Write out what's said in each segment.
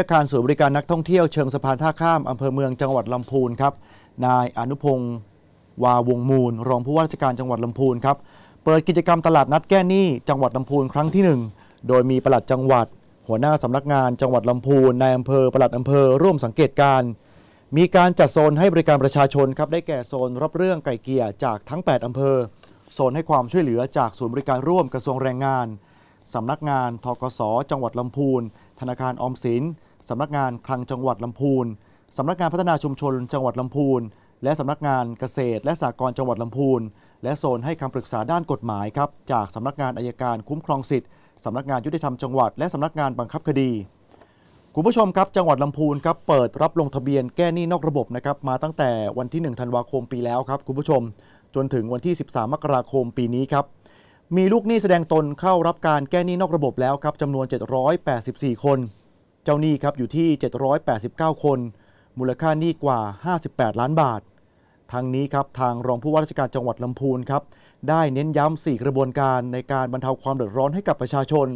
อาคารศูนย์บริการนักท่องเที่ยวเชิงสะพานท่าข้ามอำเภอเมืองจังหวัดลำพูนครับนายอนุพงศ์วาวงมูล รองผู้ว่าราชการจังหวัดลำพูนครับเปิดกิจกรรมตลาดนัดแก้หนี้จังหวัดลำพูนครั้งที่หนึ่งโดยมีปลัดจังหวัด หัวหน้าสำนักงานจังหวัดลำพูนนายอำเภอปลัดอำเภอร่วมสังเกตการ มีการจัดโซนให้บริการประชาชนครับได้แก่โซนรับเรื่องไก่เกลี่ยจากทั้ง 8อำเภอ โซนให้ความช่วยเหลือจากศูนย์บริการร่วมกระทรวงแรงงานสำนักงานทกสจังหวัดลำพูน ธนาคารออมสินสำนักงานคลังจังหวัดลำพูนสำนักงานพัฒนาชุมชนจังหวัดลำพูน และสำนักงานเกษตร และสหกรณ์จังหวัดลำพูน และโซนให้คำปรึกษาด้านกฎหมายครับจากสำนักงานอายการคุ้มครองสิทธิ์สำนักงานยุติธรรมจังหวัด และสำนักงานบังคับคดีคุณผู้ชมครับจังหวัดลำพูนครับเปิดรับลงทะเบียนแก้หนี้นอกระบบนะครับมาตั้งแต่วันที่ 1 ธันวาคมปีแล้วครับคุณผู้ชม จนถึงวันที่ 13 มกราคมปีนี้ครับ มีลูกหนี้แสดงตนเข้ารับการแก้หนี้นอกระบบแล้วครับจำนวน 784 คน เจ้าหนี้ครับอยู่ที่ 789 คน มูลค่าหนี้กว่า 58 ล้านบาททางนี้ครับทางรองผู้ว่าราชการจังหวัดลำพูนครับได้เน้นย้ำ 4 กระบวนการในการบรรเทาความเดือดร้อนให้กับประชาชน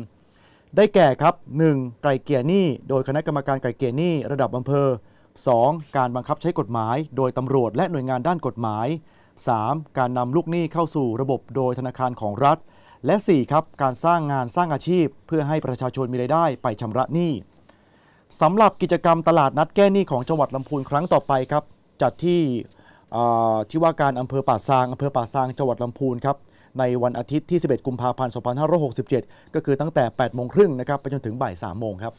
ได้แก่ครับ 1. ไกลเกลี่ยหนี้ โดยคณะกรรมการไกลเกลี่ยหนี้ระดับอำเภอ 2. การบังคับใช้กฎหมาย โดยตำรวจและหน่วยงานด้านกฎหมาย 3. การนำลูกหนี้เข้าสู่ระบบโดยธนาคารของรัฐ และ 4. ครับการสร้างงานสร้างอาชีพ เพื่อให้ประชาชนมีรายได้ไปชำระหนี้สำหรับกิจกรรมตลาดนัดแก้หนี้ของจังหวัดลำพูนครั้งต่อไปครับจัดที่ที่ว่าการอำเภอป่าซางอำเภอป่าซางจังหวัดลำพูนครับในวันอาทิตย์ที่ 11 กุมภาพันธ์ 2567 ก็คือตั้งแต่ 8 โมงครึ่งนะครับ ไปจนถึงบ่าย 3 โมงครับ